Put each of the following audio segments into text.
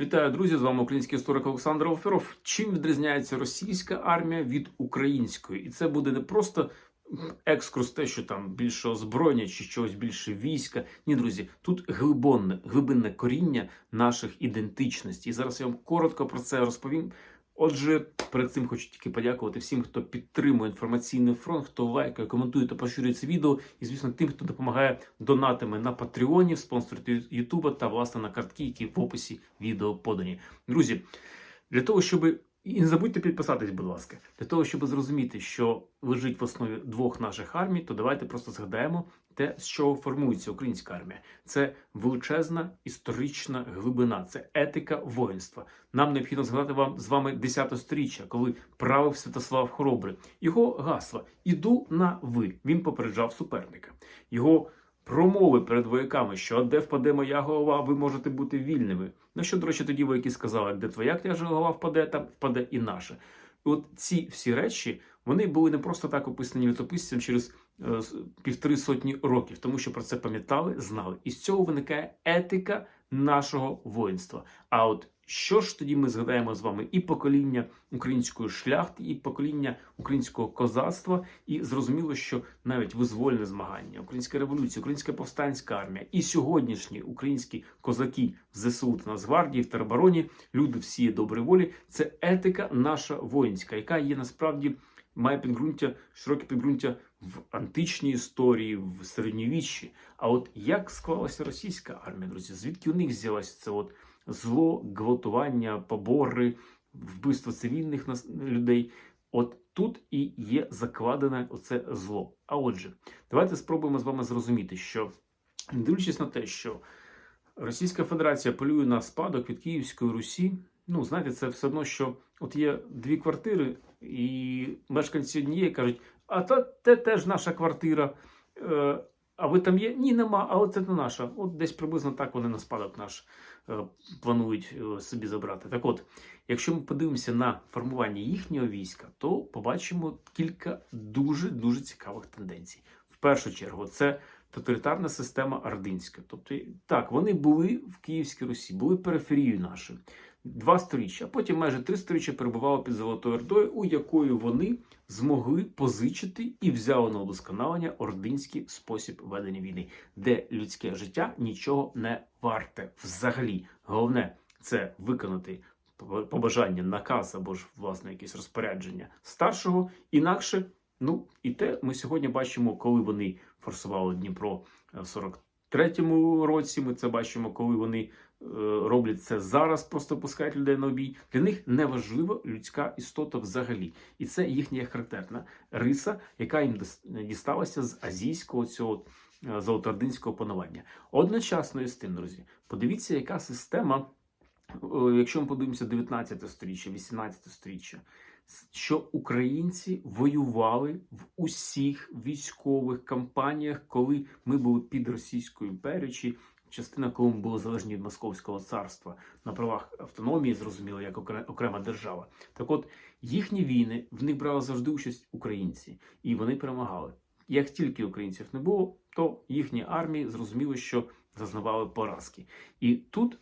Вітаю, друзі! З вами український історик Олександр Оферов. Чим відрізняється російська армія від української? І це буде не просто екскурс, те, що там більше озброєння чи чогось більше війська. Ні, друзі, тут глибонне, глибинне коріння наших ідентичностей. І зараз я вам коротко про це розповім. Отже, перед цим хочу тільки подякувати всім, хто підтримує інформаційний фронт, хто лайкає, коментує та поширює це відео, і звісно, тим, хто допомагає донатами на Патреоні, спонсорити Ютуба та власне на картки, які в описі відео подані. Друзі, для того, щоб і не забудьте підписатись, будь ласка, для того, щоб зрозуміти, що лежить в основі двох наших армій, то давайте просто згадаємо те, з чого формується українська армія. Це величезна історична глибина, це етика воїнства. Нам необхідно згадати вам з вами 10 сторіччя, коли правив Святослав Хоробрий. Його гасло Іду на ви. Він попереджав суперника. Його промови перед вояками, що де впаде моя голова, ви можете бути вільними. На що, до речі, тоді вояки сказали, де твоя княжа голова впаде, там впаде і наша. І от ці всі речі вони були не просто так описані літописцям через е, півтори сотні років, тому що про це пам'ятали, знали. І з цього виникає етика нашого воїнства. А от що ж тоді ми згадаємо з вами і покоління української шляхти, і покоління українського козацтва, і зрозуміло, що навіть визвольне змагання, українська революція, українська повстанська армія і сьогоднішні українські козаки в ЗСУ та Нацгвардії, в теробороні, люди всі доброї волі, це етика наша воїнська, яка є насправді має підґрунтя, широке підґрунтя в античній історії, в середньовіччі. А от як склалася російська армія, друзі? Звідки у них взялося це от зло, гвалтування, побори, вбивство цивільних людей? От тут і є закладене оце зло. А отже, давайте спробуємо з вами зрозуміти, що не дивлячись на те, що Російська Федерація полює на спадок від Київської Русі. Ну, знаєте, це все одно, що от є дві квартири, і мешканці однієї кажуть, а та те теж наша квартира. А ви там є? Ні, нема, а от це не наша. От десь приблизно так вони на спадок наш е, планують е, собі забрати. Так от, якщо ми подивимося на формування їхнього війська, то побачимо кілька дуже дуже цікавих тенденцій. В першу чергу, це тоталітарна система ординська. Тобто, так, вони були в Київській Русі, були периферією нашою. Два сторіччя, а потім майже три сторіччя перебували під Золотою Ордою, у якої вони змогли позичити і взяли на удосконалення ординський спосіб ведення війни, де людське життя нічого не варте взагалі. Головне це виконати побажання, наказ або ж власне якесь розпорядження старшого. Інакше, ну і те ми сьогодні бачимо, коли вони форсували Дніпро е, в 43-му році. Ми це бачимо, коли вони роблять це зараз, просто пускають людей на обій. Для них не важлива людська істота взагалі, і це їхня характерна риса, яка їм дісталася з азійського цього е, золотоординського панування. Одночасно із тим, друзі, подивіться, яка система, е, якщо ми подивимося 19 сторіччя, 18 сторіччя, що українці воювали в усіх військових кампаніях, коли ми були під Російською імперією, чи частина, коли ми були залежні від Московського царства на правах автономії, зрозуміло, як окре- окрема держава. Так от їхні війни в них брали завжди участь українці, і вони перемагали. Як тільки українців не було, то їхні армії зрозуміли, що зазнавали поразки. І тут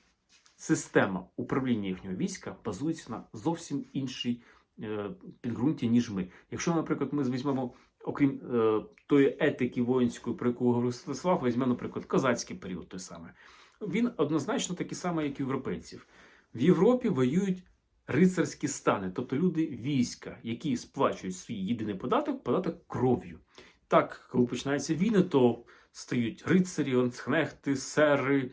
система управління їхнього війська базується на зовсім іншій е, підґрунті, ніж ми. Якщо, наприклад, ми візьмемо, окрім е, тої етики воїнської, про яку говорив Святослав, візьмемо, наприклад, козацький період той самий. Він однозначно такий самий, як і європейців. В Європі воюють рицарські стани, тобто люди війська, які сплачують свій єдиний податок, податок кров'ю. Так, коли починаються війни, то стають рицарі, ланцхнехти, сери,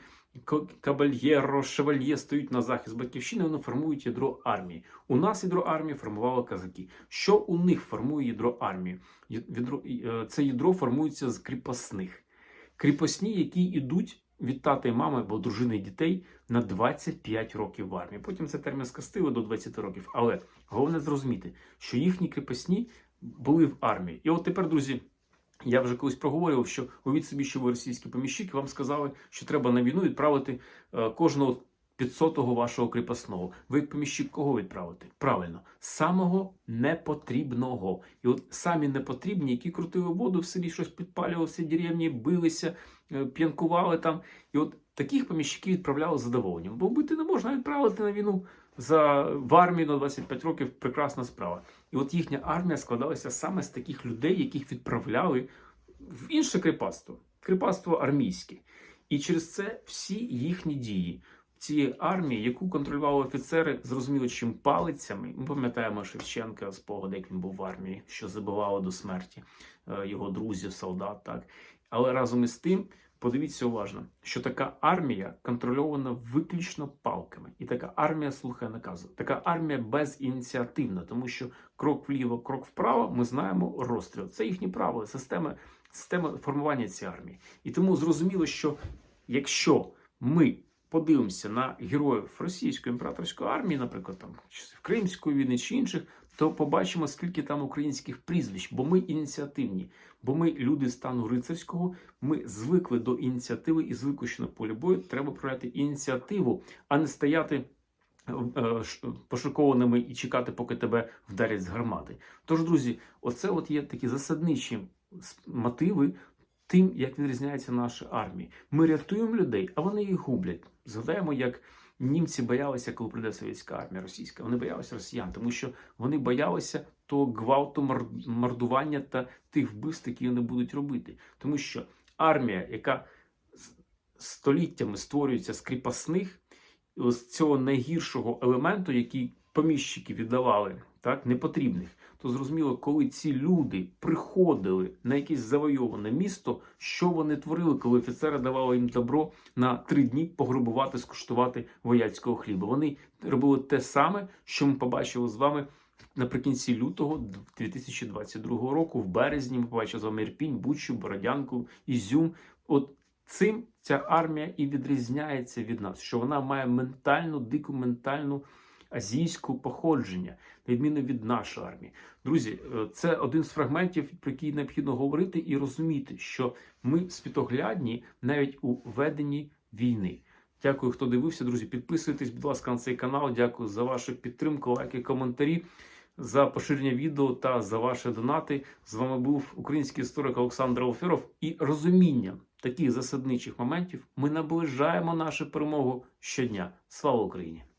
кабальєро, шевальє стають на захист батьківщини, вони формують ядро армії. У нас ядро армії формували казаки. Що у них формує ядро армії? Е, це ядро формується з кріпосних. Кріпосні, які йдуть від тата і мами або дружини і дітей на 25 років в армії. Потім це термін скастили до 20 років. Але головне зрозуміти, що їхні кріпосні були в армії. І от тепер, друзі, я вже колись проговорював, що уявіть собі, що ви російські поміщики, вам сказали, що треба на війну відправити е, кожного 500-го вашого кріпосного. Ви як поміщик кого відправити? Правильно, самого непотрібного. І от самі непотрібні, які крутили воду в селі, щось підпалювали всі деревні, билися, е, п'янкували там. І от таких поміщиків відправляли задоволенням. Бо вбити не можна відправити на війну за в армію на 25 років прекрасна справа. І от їхня армія складалася саме з таких людей, яких відправляли в інше кріпацтво, кріпацтво армійське. І через це всі їхні дії цієї армії, яку контролювали офіцери, зрозуміло, чим палицями. Ми пам'ятаємо Шевченка спогади, як він був в армії, що забивало до смерті е, його друзів, солдат. Так але разом із тим. Подивіться уважно, що така армія контрольована виключно палками, і така армія слухає наказу. Така армія безініціативна, тому що крок вліво, крок вправо, ми знаємо розстріл. Це їхні правила, система, система формування цієї армії. І тому зрозуміло, що якщо ми подивимося на героїв російської імператорської армії, наприклад, там часів Кримської війни чи інших, то побачимо, скільки там українських прізвищ, бо ми ініціативні, бо ми люди стану рицарського, ми звикли до ініціативи і звикли, що на полі бою треба проявляти ініціативу, а не стояти е, ш- пошукованими і чекати, поки тебе вдарять з гармати. Тож, друзі, оце от є такі засадничі мотиви тим, як відрізняється наша армія. Ми рятуємо людей, а вони їх гублять. Згадаємо, як німці боялися, коли прийде совєтська армія російська. Вони боялися росіян, тому що вони боялися того гвалту, мор- мордування та тих вбивств, які вони будуть робити. Тому що армія, яка з- століттями створюється з кріпосних, ось цього найгіршого елементу, який поміщики віддавали, так, непотрібних, то зрозуміло, коли ці люди приходили на якесь завойоване місто, що вони творили, коли офіцери давали їм добро на три дні пограбувати, скуштувати вояцького хліба. Вони робили те саме, що ми побачили з вами наприкінці лютого 2022 року. В березні ми побачили з вами Ірпінь, Бучу, Бородянку, Ізюм. От цим ця армія і відрізняється від нас, що вона має ментальну, дику ментальну азійську походження, на відміну від нашої армії. Друзі, е, це один з фрагментів, про який необхідно говорити і розуміти, що ми світоглядні навіть у веденні війни. Дякую, хто дивився, друзі. Підписуйтесь, будь ласка, на цей канал. Дякую за вашу підтримку, лайки, коментарі, за поширення відео та за ваші донати. З вами був український історик Олександр Алферов. І розумінням таких засадничих моментів ми наближаємо нашу перемогу щодня. Слава Україні!